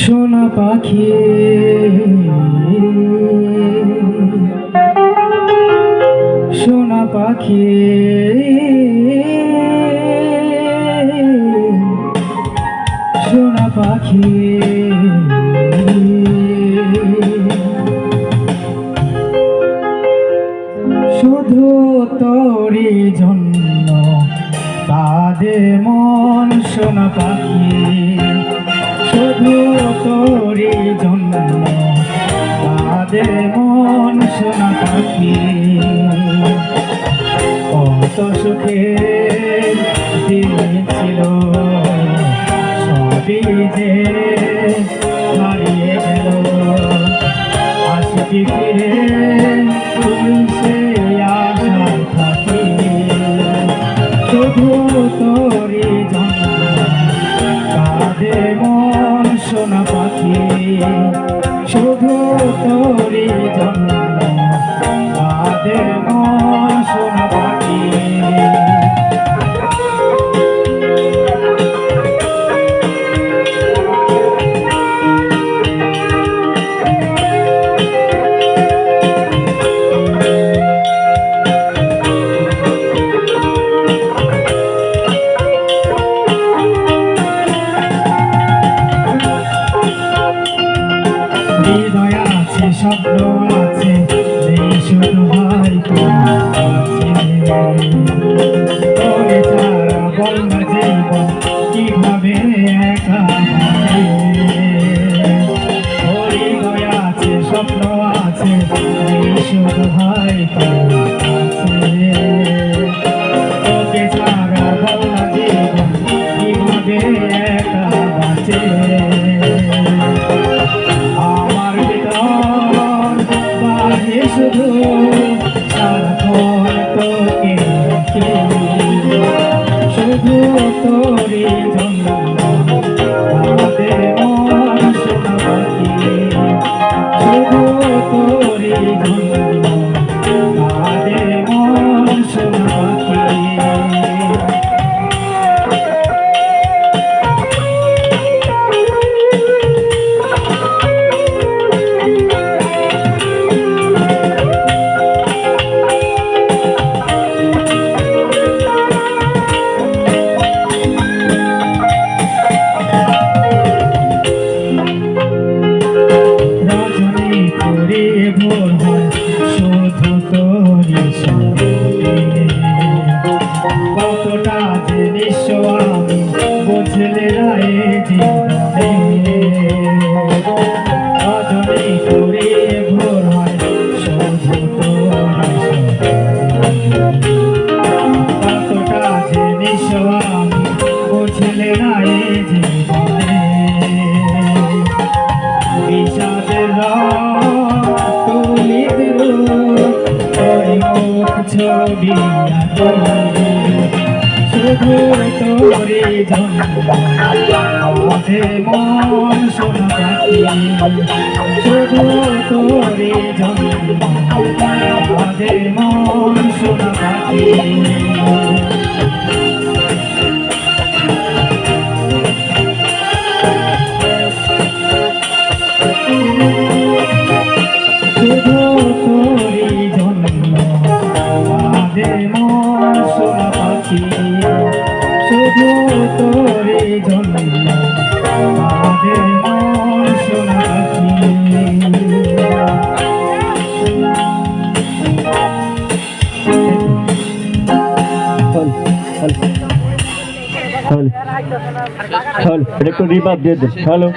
সোনা পাখি। পাখি। সোনা পাখি। শুধু তোরই জন্য কাঁদে মন সোনা পাখি। কত সুখে দিন সবই যে হারিয়ে গেল। আশিকি ফিরে তুলছে আশা থাকি শুধু তোরই জন্য কাঁদে মন সোনা পাখি। শুধু তোরই জন্য হৃদয় আছে স্বপ্ন আছে শুধু আছে। তোরে আছে স্বপ্ন আছে শুধু হয়তো শুধু আঁকলি। শুধু তোরে জন্য মাঝে মন পাখি শুধু তোরে জন্য মাঝে মন শোনা পাখি শুধু তোরই জন্য আমাদের মন সোনা পাখি হল হল হল হল এটা একটু রিভাব দিয়ে দেন হ্যালো